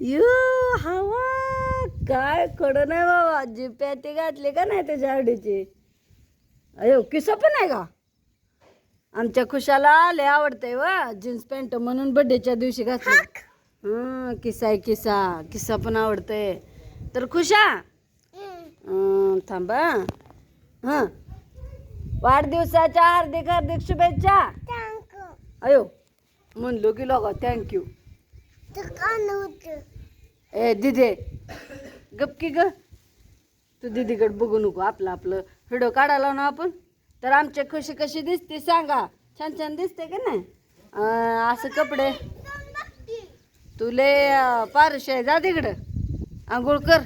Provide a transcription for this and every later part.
You हवा. काय खडं नाही बाबा जिप्या ते घातले का नाही त्याच्या आवडीचे अयो किस्सा पण आहे का? आमच्या खुशाला लय आवडतंय व जीन्स पॅन्ट म्हणून बर्थडेच्या दिवशी घातली. हं किस्सा आहे किस्सा. किस्सा पण आवडतंय. तर खुशा. थांबा. हां. वाढदिवसाच्या हार्दिक हार्दिक शुभेच्छा. अयो म्हणलो की लोक थँक्यू ए दिदे. गपकी ग. तू दिदीकडे बघू नको आपलं आपलं. व्हिडिओ काढायला ना आपण. तर आमच्या खुशी कशी दिसते सांगा. छान छान दिसते का नाही? असं कपडे. तुले पारश आहे. जा तिकडं. आंघोळ कर.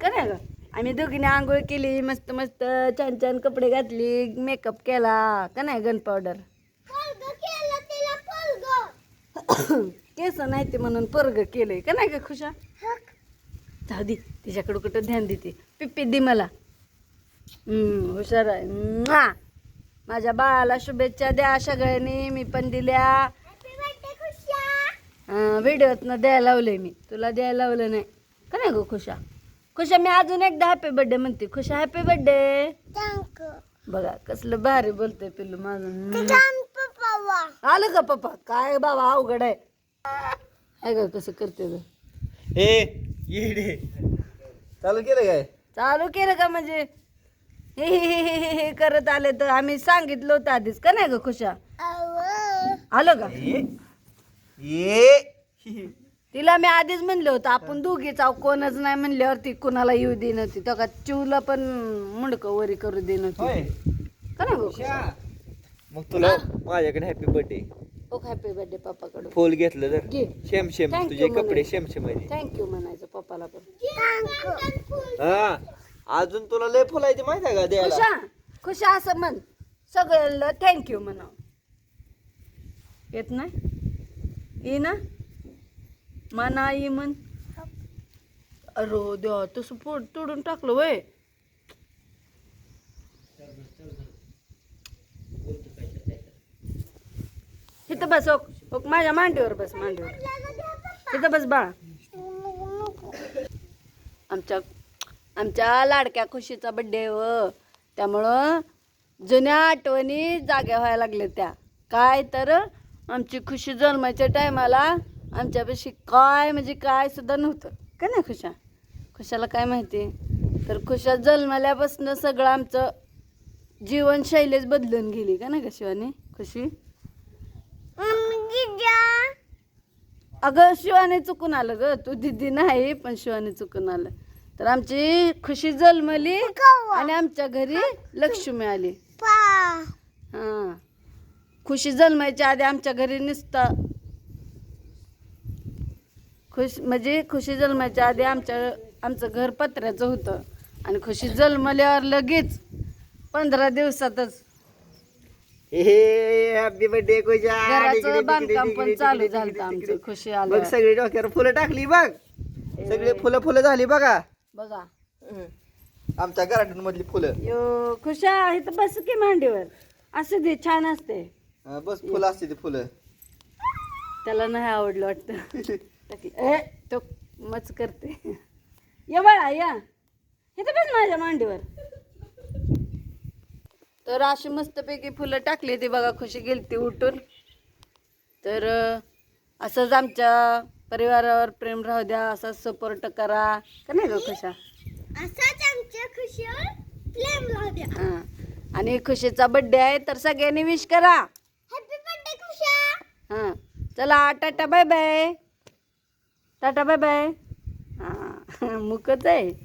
का नाही ग? आम्ही दोघीने आंघोळ केली मस्त मस्त छान छान कपडे घातली मेकअप केला. का नाही गन पावडर केस नाही ते म्हणून परग केलंय. का नाही ग खुशा? जाऊ दे तिच्याकडं कुठं ध्यान देते. पिप्पी दे मला. हुशार आहे! माझ्या बाळाला शुभेच्छा द्या सगळ्यांनी. मी पण दिल्या. व्हिडिओतनं द्यायला लावलंय मी. तुला द्यायला लावलं नाही. का नाही गो खुशा? खुशा मी अजून एकदा हॅपी बर्थडे म्हणते. खुशा हॅपी बर्थडे बघा कसलं भारी बोलतोय पिल्लू माझं. आलं का पप्पा? काय बाबा अवघड आहे. आहे का कसं करते ग? ए येडे चालू केलं काय? चालू केलं का म्हणजे. हे हे हे हे हे हे करत आले तर आम्ही सांगितलं होतं आधीच. का नाही ग खुशा? आलं का तिला मी आधीच म्हणलं होतं आपण दोघीच आहो कोणच नाही म्हणल्यावरती कुणाला येऊ दे नव्हती. तो का चिवला पण मुंडक वरी करू दे नव्हती. होय. का नाही गं खुशा? मग तुला माझ्याकडे हॅपी बर्थडे हो हॅपी बर्थडे पप्पाकडून. फुल घेतलं तर? घे. शेम शेम Thank तुझे कपडे म्हणे. शेम शेम थँक्यू म्हणायचं पप्पाला पण. हा अजून तुला लय फुलायचे माहिती आहे का द्यायला? खुशा खुशा असं म्हण. सगळ्यांना थँक्यू म्हणाव. येत नाही? ये ना. मना ये म्हण. अरे देवा तसं पोट तोडून टाकलं वय. इथं बस ओक ओक माझ्या मांडीवर बस मांडीवर. इथं बस बाळा. आमच्या आमच्या लाडक्या खुशीचा बड्डे व. त्यामुळं जुन्या आठवणी जाग्या व्हायला लागल्या त्या. काय तर आमची खुशी जन्माच्या टायमाला आमच्यापाशी काय म्हणजे काय सुद्धा नव्हतं. का नाही खुशा? खुशाला काय माहिती? तर खुशा जन्मल्यापासून सगळं आमचं जीवनशैलीच बदलून गेली. का नाही का शिवानी? खुशी? अगं शिवाने चुकून आलं ग. तू दिदी नाही पण शिवाने चुकून आलं. तर आमची खुशी जन्मली आणि आमच्या घरी लक्ष्मी आली. हा. खुशी जन्मायच्या आधी आमच्या घरी नुसता. खुश म्हणजे खुशी जन्माच्या आधी आमच्या आमचं घर पत्र्याचं होतं. आणि खुशी जन्मल्यावर लगेच पंधरा दिवसातच हॅपी बर्थडे घराचं बांधकाम पण चालू झालं आमचं. खुशी बघ सगळी डोक्यावर फुलं टाकली बघ. सगळी फुलं फुलं झाली बघा. बघा. आमच्या गार्डन मधली फुलं. यो खुशा इथं बस की मांडीवर. असं दे छान असते. हा, बस फुलं असते ती फुलं. त्याला नाही आवडलं वाटतं. टाकलं. ए तो मच करते. या बाळा या. इथं बस माझ्या मांडीवर. तर अशी मस्तपैकी फुलं टाकली ती बघा खुशी गेलती उठून. तर असंच आमच्या परिवारावर प्रेम राहू द्या असाच सपोर्ट करा. का नाही ग खुशा? असाच आमच्या खुशीवर प्रेम राहू द्या. हां. आणि खुशीचा बड्डे आहे तर सगळ्यांनी विश करा. Happy birthday Khusha. हां. चला tata bye bye tata bye bye हां. मुकच आहे.